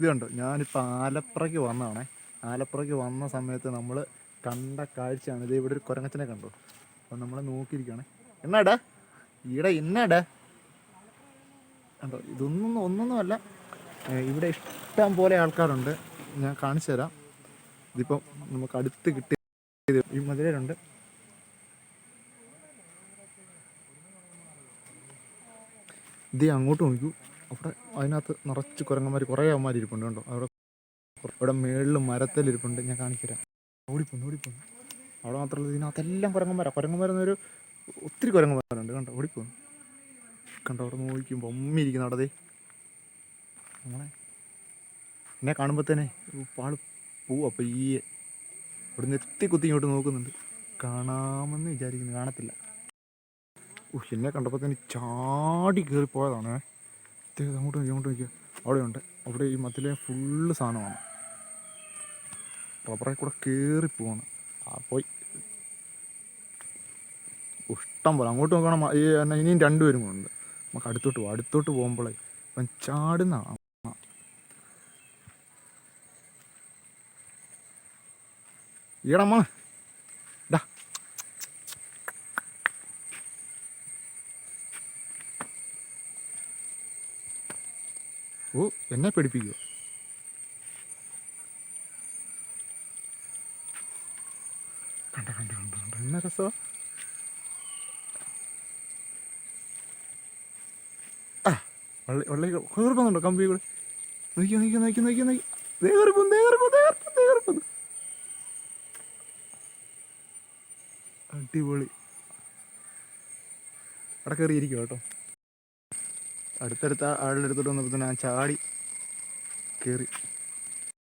ഇത് കണ്ടോ ഞാനിപ്പോൾ ആലപ്പുറയ്ക്ക് വന്നതാണേ. ആലപ്പുറയ്ക്ക് വന്ന സമയത്ത് നമ്മൾ കണ്ട കാഴ്ചയാണ് ഇത് ഇവിടെ ഒരു കുരങ്ങച്ചനെ കണ്ടു? അപ്പം നമ്മൾ നോക്കിയിരിക്കുകയാണ് എന്നാടാ? ഈടെ എന്നാടാ കണ്ടോ? ഇതൊന്നും ഒന്നൊന്നുമല്ല. ഇവിടെ ഇഷ്ടം പോലെ ആൾക്കാരുണ്ട്. ഞാൻ കാണിച്ചു തരാം. ഇതിപ്പം നമുക്ക് അടുത്ത് കിട്ടി ഈ മതിലുണ്ട് ഇത് അങ്ങോട്ട് നോക്കൂ. അവിടെ അതിനകത്ത് നിറച്ച് കുരങ്ങന്മാർ കുറേ അവന്മാർ ഇരിപ്പുണ്ട് കണ്ടോ? അവിടെ ഇവിടെ മേളിൽ മരത്തിലിരിപ്പുണ്ട് ഞാൻ കാണിച്ചു ഓടിപ്പോ ഓടിപ്പോന്നു. അവിടെ മാത്രമല്ല ഇതിനകത്തെല്ലാം കുരങ്ങന്മാരാണ് കുരങ്ങന്മാരെന്നൊരു ഒത്തിരി കുരങ്ങന്മാരുണ്ട്. കണ്ടോ? ഓടിപ്പോന്നു. കണ്ടോ? അവിടെ നോക്കിക്കുമ്പോൾ അമ്മിരിക്കുന്നു അവിടെ ദേ. നമ്മളെ എന്നെ തന്നെ പാൾ പോവും അപ്പോൾ ഈ ഇവിടുന്ന് എത്തി കുത്തി ഇങ്ങോട്ട് നോക്കുന്നുണ്ട്. കാണാമെന്ന് വിചാരിക്കുന്നു. കാണത്തില്ല. ഉഹ് എന്നെ കണ്ടപ്പോൾ തന്നെ ചാടി കയറി പോയതാണ് ദേ അങ്ങോട്ട് നോക്കി അങ്ങോട്ട് അവിടെയുണ്ട്. അവിടെ ഈ മത്തിലെ ഫുള്ള് സാധനമാണ്. റബ്ബറെ കൂടെ കയറി പോവാണ്. ആ പോയി. ഇഷ്ടം പോലെ. അങ്ങോട്ട് നോക്കണം. ഈ ഇനിയും രണ്ടുപേരും കൂടെ ഉണ്ട്. നമുക്ക് അടുത്തോട്ട് പോകും അടുത്തോട്ട് പോകുമ്പോഴേ അവൻ ചാടുന്ന ഈടമ്മ ഓ എന്നെ പേടിപ്പിക്കുവോ? കണ്ട കണ്ട കണ്ട കണ്ട. എന്ന വള്ളി വള്ളി കയറിപ്പോന്നുണ്ടോ കമ്പി കൂടെ. നോക്കി നോക്കി നോക്കി നോക്കി നോക്കി. ദേ കയറിപ്പോന്നു ദേ കയറിപ്പോന്നു അടിപൊളി. അവിടെ കയറിയിരിക്കും കേട്ടോ. അടുത്തടുത്ത ആളുടെ അടുത്തോട്ട് വന്നപ്പോൾ തന്നെ ഞാൻ ചാടി കയറി